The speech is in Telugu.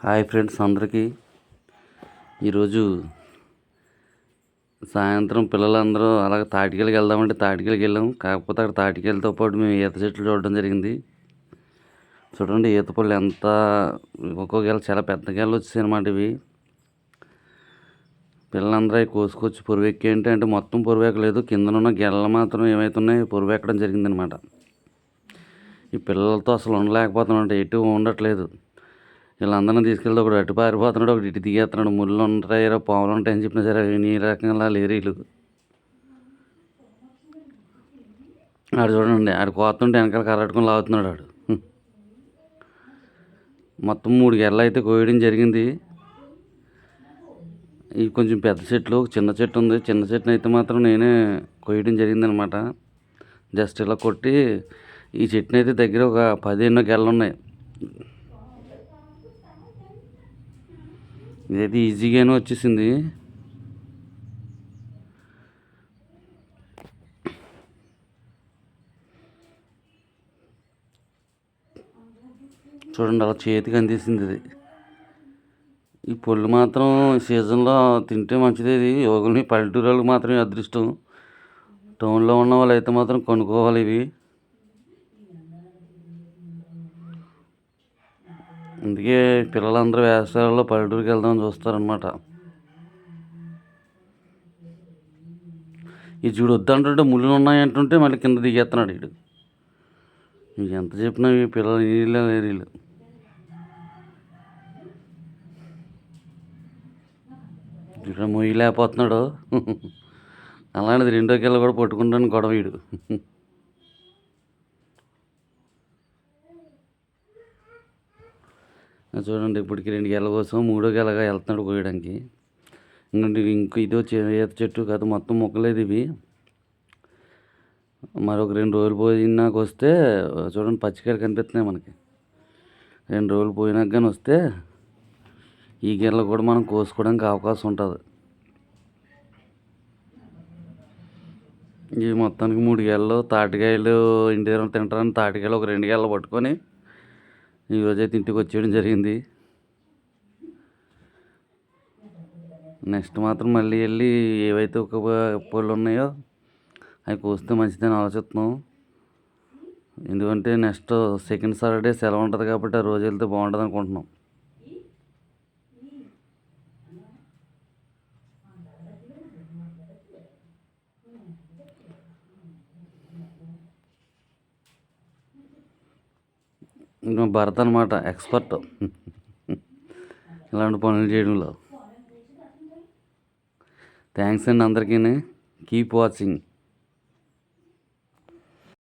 హాయ్ ఫ్రెండ్స్ అందరికీ. ఈరోజు సాయంత్రం పిల్లలందరూ అలాగ తాటికెళ్ళకి వెళ్దామంటే తాటికెళ్ళకి వెళ్ళాం కాకపోతే అక్కడ తాటికెళ్ళతో పాటు మేము ఈత చెట్లు చూడడం జరిగింది. చూడండి ఈత పళ్ళు ఎంత ఒక్కొక్కళ్ళు చాలా పెద్ద గెళ్ళు వచ్చేసాయి అనమాట ఇవి. పిల్లలందరూ అవి కోసుకొచ్చి పొరువెక్కి ఏంటి అంటే మొత్తం పొరువెక్కలేదు కిందనున్న గెళ్ళ మాత్రం ఏమవుతున్నాయి పొరువెక్కడం జరిగిందనమాట. ఈ పిల్లలతో అసలు ఉండలేకపోతున్నాడు ఎటు ఉండట్లేదు. వీళ్ళందరినీ తీసుకెళ్తే ఒకడు అటు పారిపోతున్నాడు ఒకటి ఇటు దిగేస్తున్నాడు. ముళ్ళు ఉంటాయి పాములు ఉంటాయని చెప్పినా సరే అవి ఈ రకంగా లేరు వీళ్ళు. ఆడు చూడండి ఆడు కోతుంటే వెనకాల కరట్టుకుని లాగుతున్నాడు ఆడు. మొత్తం మూడు గెర్రలు అయితే కోయడం జరిగింది. ఇవి కొంచెం పెద్ద చెట్లు ఒక చిన్న చెట్టు ఉంది. చిన్న చెట్టును అయితే మాత్రం నేనే కొయ్యడం జరిగిందనమాట. జస్ట్ ఇలా కొట్టి ఈ చెట్టుని అయితే దగ్గర ఒక పదిహేనో గెలలు ఉన్నాయి. ఇదైతే ఈజీగానే వచ్చేసింది. చూడండి అలా చేతికి అందేసింది ఇది. ఈ పళ్ళు మాత్రం సీజన్లో తింటే మంచిది ఇది. యోగుల్ని పల్లెటూరు వాళ్ళకి మాత్రమే అదృష్టం. టౌన్లో ఉన్న వాళ్ళు అయితే మాత్రం కొనుక్కోవాలి ఇవి. అందుకే పిల్లలందరూ వేసవిలో పల్లెటూరుకి వెళ్దామని చూస్తారనమాట ఈ చూడు వద్దంటుంటే ముళ్ళు ఉన్నాయి అంటుంటే మళ్ళీ కింద దిగేస్తున్నాడు వీడు నీకు ఎంత చెప్పినా ఈ పిల్లలు నీళ్ళే లేరు వీళ్ళు. లేకపోతున్నాడు. మొయ్యలేకపోతున్నాడు అలాంటిది రెండో కిల్ల కూడా పట్టుకుంటాను గొడవ వీడు చూడండి ఇప్పటికి రెండు గెల కోసం మూడో గెలగా వెళ్తున్నాడు కోయడానికి ఇంకోటి ఇంక ఇదో ఈత చెట్టు కాదు మొత్తం మొక్కలేదు ఇవి. మరొక రెండు రోజులు పోయినాక వస్తే చూడండి పచ్చికాయలు కనిపిస్తున్నాయి మనకి. రెండు రోజులు పోయినాక కానీ వస్తే ఈ గెల కూడా మనం కోసుకోవడానికి అవకాశం ఉంటుంది. ఈ మొత్తానికి మూడు గెలలు తాటికాయలు ఇంటి దగ్గర తింటారని తాటికాయలు ఒక రెండు గెలలు పట్టుకొని ఈరోజైతే ఇంటికి వచ్చేయడం జరిగింది. నెక్స్ట్ మాత్రం మళ్ళీ వెళ్ళి ఏవైతే ఒక పళ్ళు ఉన్నాయో అవి కోస్తే మంచిదని ఆలోచిస్తున్నాం. ఎందుకంటే నెక్స్ట్ సెకండ్ సాటర్డే సెలవు ఉంటుంది కాబట్టి ఆ రోజు వెళ్తే బాగుంటుంది అనుకుంటున్నాం ఇంకా భరత్ అనమాట ఎక్స్పర్ట్ ఇలాంటి పనులు చేయడంలో. థ్యాంక్స్ అండి అందరికీ కీప్ వాచింగ్